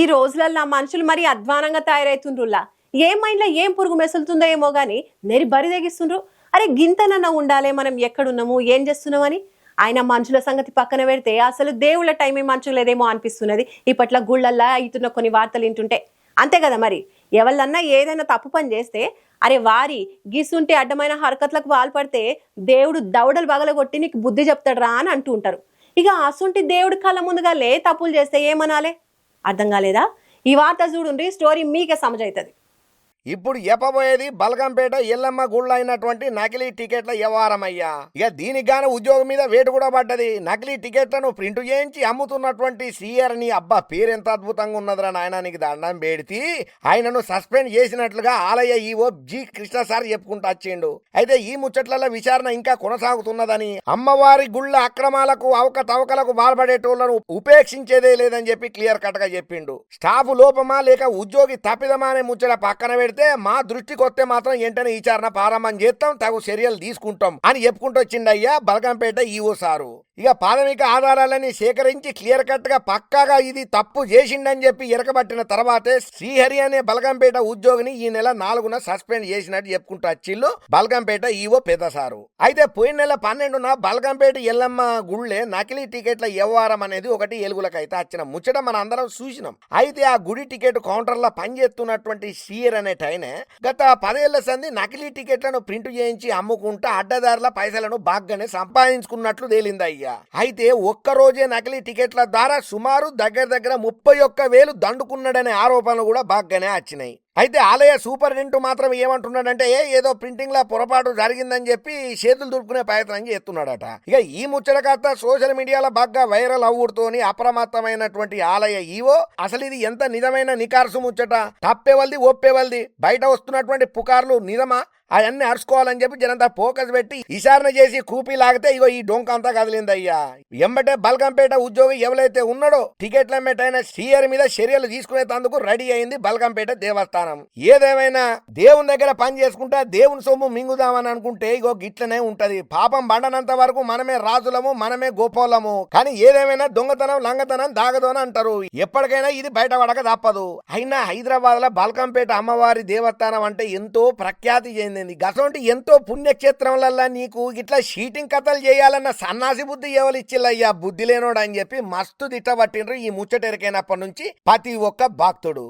ఈ రోజులల్లా మనుషులు మరి అధ్వానంగా తయారవుతుండ్రులా ఏ మైండ్లో ఏం పురుగు మెసులుతుందో ఏమో గాని నెరి బరి తెగిస్తుండ్రు. అరే గింతనన్నా ఉండాలి మనం ఎక్కడున్నాము ఏం చేస్తున్నామని? ఆయన మనుషుల సంగతి పక్కన పెడితే అసలు దేవుళ్ళ టైమే మనుషులు లేదేమో అనిపిస్తున్నది. ఇప్పట్లో గుళ్ళల్లా అవుతున్న కొన్ని వార్తలు వింటుంటే. అంతే కదా మరి? ఎవళ్ళన్నా ఏదైనా తప్పు పని చేస్తే అరే వారి గీసుంటే అడ్డమైన హరకత్లకు పాల్పడితే దేవుడు దవడలు బగలగొట్టి నీకు బుద్ధి చెప్తాడు రా అని అంటూ ఉంటారు. ఇక అసుంటి దేవుడి కళ్ళ ముందుగా లే తప్పులు చేస్తే ఏమనాలే? అర్థం కాలేదా? ఈ వార్త చూడుండ్రి స్టోరీ మీకే సమజవుతుంది ఇప్పుడు చెప్పబోయేది బల్గంపేట ఎల్లమ్మ గుళ్ళ అయినటువంటి నకిలీ టికెట్ల వ్యవహారం అయ్యా ఇక దీనికి గాను ఉద్యోగం మీద వేటు కూడా పడ్డది. నకిలీ టికెట్లను ప్రింట్ చేయించి అమ్ముతున్నటువంటి సీఆర్ని అబ్బా పేరు ఎంత అద్భుతంగా ఉన్నదిరా నాయన నీకు దండం పెడితే ఆయనను సస్పెండ్ చేసినట్లుగా ఆలయ ఈవో జి కృష్ణ సార్ చెప్పుకుంటూ వచ్చిండు. అయితే ఈ ముచ్చట్ల విచారణ ఇంకా కొనసాగుతున్నదని అమ్మవారి గుళ్ళ అక్రమాలకు అవకతవకలకు బాల్పడేటోళ్ళను ఉపేక్షించేదే లేదని చెప్పి క్లియర్ కట్గా చెప్పిండు. స్టాఫ్ లోపమా లేక ఉద్యోగి తప్పిదమా అనే ముచ్చట పక్కన పెడితే మా దృష్టికి వస్తే మాత్రం వెంటనే విచారణ ప్రారంభం చేస్తాం తగు చర్యలు తీసుకుంటాం అని చెప్పుకుంటూ వచ్చిండయ్యా బలగంపేట ఈఓ సారు. ఇక ప్రాథమిక ఆధారాలని సేకరించి క్లియర్ కట్గా పక్కాగా ఇది తప్పు చేసిండని చెప్పి ఎరకబట్టిన తర్వాతే శ్రీహరి అనే బలగంపేట ఉద్యోగిని ఈ నెల నాలుగున సస్పెండ్ చేసినట్టు చెప్పుకుంటూ వచ్చిళ్ళు బలగంపేట ఈవో పెద్ద సారు. అయితే పోయిన నెల పన్నెండున బలగంపేట ఎల్లమ్మ గుళ్ళే నకిలీ టికెట్ల వ్యవహారం అనేది ఒకటి ఎలుగులకైతే వచ్చిన ముచ్చట మన అందరం చూసినాం. అయితే ఆ గుడి టికెట్ కౌంటర్లో పనిచేస్తున్నటువంటి సీయర్ అనేటైనే గత పదేళ్ళ సంది నకిలీ టికెట్లను ప్రింట్ చేయించి అమ్ముకుంటా అడ్డదారుల పైసలను బాగానే సంపాదించుకున్నట్లు తేలింది అయ్యా. అయితే ఒక్క రోజే నకిలీ టికెట్ల ద్వారా సుమారు దగ్గర దగ్గర ముప్పై ఒక్క వేలు దండుకున్నాడనే ఆరోపణలు కూడా బాగానే వచ్చినాయి. అయితే ఆలయ సూపరింటెండెంట్ మాత్రం ఏమంటున్నాడంటే ఏ ఏదో ప్రింటింగ్లో పొరపాటు జరిగిందని చెప్పి చేతులు దుడుకునే ప్రయత్నం చేస్తున్నాడట. ఇక ఈ ముచ్చట కాస్త సోషల్ మీడియాలో బాగా వైరల్ అవ్వుడుతోని అప్రమత్తమైనటువంటి ఆలయ ఈవో అసలు ఇది ఎంత నిజమైన నికార్సు ముచ్చట? తప్పేవల్ది ఒప్పేవల్ది? బయట వస్తున్నటువంటి పుకార్లు నిజమా? అవన్నీ అరుచుకోవాలని చెప్పి జనంతా ఫోకస్ పెట్టి విచారణ చేసి కూపీ లాగితే ఇగో ఈ డొంక అంతా కదిలింది అయ్యా ఎంబటే బల్గంపేట ఉద్యోగి ఎవరైతే ఉన్నాడో టికెట్ల అయిన సీఆర్ మీద చర్యలు తీసుకునేందుకు రెడీ అయింది బల్గంపేట దేవస్థానం. ఏదేమైనా దేవుని దగ్గర పని చేసుకుంటా దేవుని సొమ్ము మింగుదామని అనుకుంటే ఇగో గిట్లనే ఉంటది. పాపం బండనంత వరకు మనమే రాజులము మనమే గోపోలము. కానీ ఏదేమైనా దొంగతనం లంగతనం దాగదోన అంటారు. ఎప్పటికైనా ఇది బయటపడక తప్పదు. అయినా హైదరాబాద్లో బల్కంపేట అమ్మవారి దేవస్థానం అంటే ఎంతో ప్రఖ్యాతి చెందింది. గసంటి ఎంతో పుణ్యక్షేత్రంలల్లా నీకు ఇట్లా షీటింగ్ కథలు చేయాలన్న సన్నాసి బుద్ధి ఎవరిచ్చిల్లయ్యా బుద్ధి లేనోడు అని చెప్పి మస్తు దిట్టబట్టిండ్రు ఈ ముచ్చటెరికైనప్పటి నుంచి ప్రతి ఒక్క భక్తుడు.